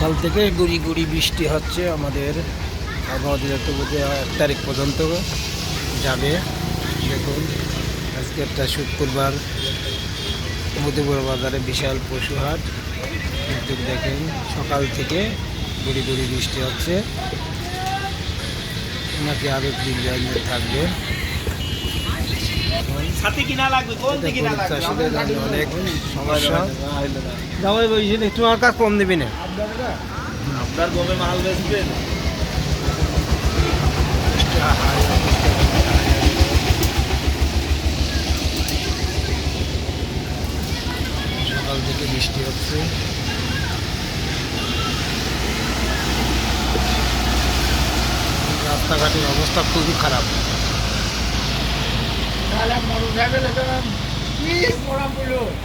সকাল থেকে গুড়ি গুড়ি বৃষ্টি হচ্ছে। আমাদের আবহাওয়া এক তারিখ পর্যন্ত যাবে। দেখুন, আজকে একটা শুক্রবার, মধুপুর বাজারে বিশাল পশু হাট। কিন্তু দেখেন, সকাল থেকে গুড়ি গুড়ি বৃষ্টি হচ্ছে। নাকি আরও দিন থাকবে। সাথে কিনা লাগবে কোন দিকে কিনা লাগবে? অনেক সমস্যা। যাওয়াই বলছি তোমার কাজ কম দিবি না? আপনার গমে মাল বেচবেন? সকাল থেকে বৃষ্টি হচ্ছে। রাস্তাঘাটের অবস্থা খুবই খারাপ।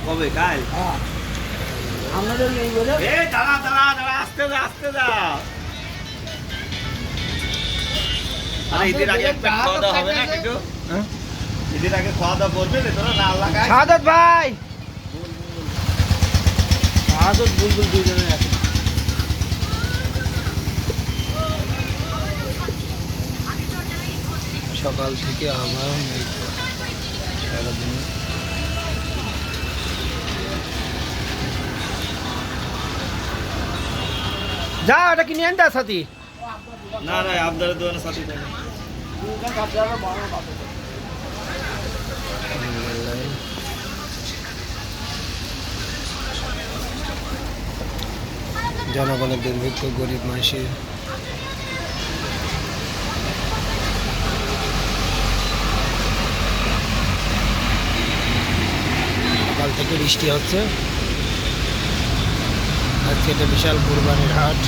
কবে? কাল? এ দাঁড়া দাঁড়া দাঁড়া আস্তে যা আস্তে যা। আরে ঈদের আগে একটা খাওয়া দাওয়া হবে না কিছু? আগে খাওয়া দাওয়া করবে না তোরা না লাগায় সাদত ভাই! সাদত বুলবুল দুজনে সকাল থেকে আবার মেঘ সারাদিন যা ওটা কিনে আনতে সাথী? না না আপনাদের দোকানের সাথে জনগণের দুর্ভিক্ষ গরিব মানুষের থেকে বৃষ্টি হচ্ছে। আজকে এটা বিশাল কুরবানির হাট।